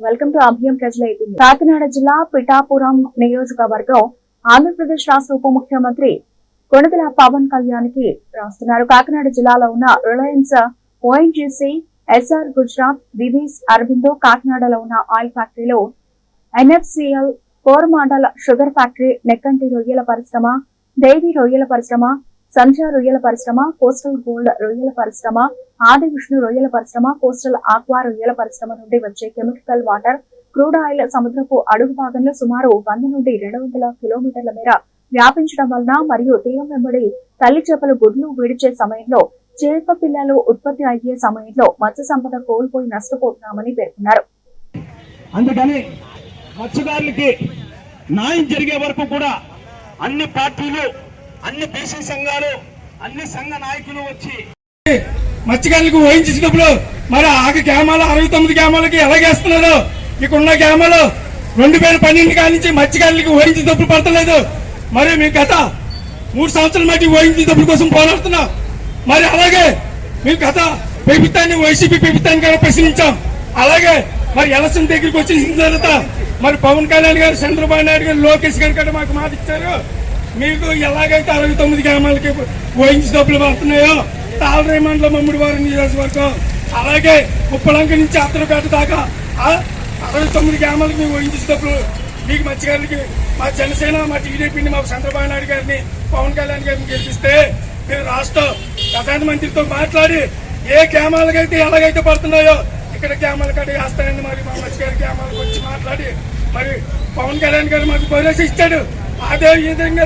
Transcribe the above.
Welcome to అభయం ప్రజల కాకినాడ జిల్లా పిఠాపురం నియోజకవర్గం ఆంధ్రప్రదేశ్ రాష్ట్ర ఉప ముఖ్యమంత్రి కొనదల పవన్ కళ్యాణ్కి రాస్తున్నారు. కాకినాడ జిల్లాలో ఉన్న Reliance ONGC SR Gujarat Divi's Aurobindo కాకినాడలో ఉన్న ఆయిల్ ఫ్యాక్టరీలో NFCL Coromandel sugar factory Nekkanti రొయ్యల పరిశ్రమ దేవి రొయ్యల పరిశ్రమ సంధ్య రొయ్యల పరిశ్రమ కోస్టల్ గోల్డ్ రొయ్యల పరిశ్రమ ఆది విష్ణు రొయ్యల పరిశ్రమ కోస్టల్ ఆక్వా రొయ్యల పరిశ్రమ నుండి వచ్చే కెమికల్ వాటర్ క్రూడ్ ఆయిల్ సముద్రపు అడుగు భాగంలో సుమారు వంద నుండి రెండు వందల కిలోమీటర్ల మేర వ్యాపించడం వలన మరియు తీరం వెంబడి తల్లి చేపలు గుడ్లు విడిచే సమయంలో చేప పిల్లలు ఉత్పత్తి అయ్యే సమయంలో మత్స్య సంపద కోల్పోయి నష్టపోతున్నామని పేర్కొన్నారు. అందుకని మత్స్యకారులకి న్యాయం జరిగే వరకు కూడా అన్ని పార్టీలు అన్ని బీసీ సంఘాలు అన్ని సంఘ నాయకులు వచ్చి మత్స్యకారులకు ఊహించినప్పుడు మరి ఆకు గ్రామాలు అరవై తొమ్మిది గ్రామాలకి ఎలాగేస్తున్నారు ఇక్కడ ఉన్న గ్రామాలు రెండు వేల పన్నెండు కాడి నుంచి మత్స్యకారులకి ఊహించిన డబ్బులు పడతలేదు. మరి మేము గత మూడు సంవత్సరాల మట్టి ఊహించిన డబ్బుల కోసం పోరాడుతున్నాం. మరి అలాగే మేము గత ప్రభుత్వాన్ని వైసీపీ ప్రభుత్వాన్ని కూడా ప్రశ్నించాం. అలాగే మరి ఎలక్షన్ దగ్గరికి వచ్చిన తర్వాత మరి పవన్ కళ్యాణ్ గారు చంద్రబాబు నాయుడు గారు లోకేష్ గారు కూడా మాకు మాట ఇచ్చారు మీకు ఎలాగైతే అరవై తొమ్మిది గ్రామాలకి ఊహించి డబ్బులు పడుతున్నాయో తాళరే మండలం మమ్మిడి వారి నియోజకవర్గం అలాగే ఉప్పలంక నుంచి అత్తలపేట దాకా అరవై తొమ్మిది గ్రామాలకు మేము ఊహించి డబ్బులు మీకు మత్స్యకారులకి మా జనసేన మా టీడీపీని మా చంద్రబాబు నాయుడు గారిని పవన్ కళ్యాణ్ గారిని గెలిపిస్తే మీరు రాష్ట్ర ప్రధానమంత్రితో మాట్లాడి ఏ గ్రామాలకైతే ఎలాగైతే పడుతున్నాయో ఇక్కడ గ్రామాల కాడ వేస్తారని మరి మా మత్స్యకారి గ్రామాలకు వచ్చి మాట్లాడి మరి పవన్ కళ్యాణ్ గారు మాకు భరోసా ఇచ్చాడు. అదే విధంగా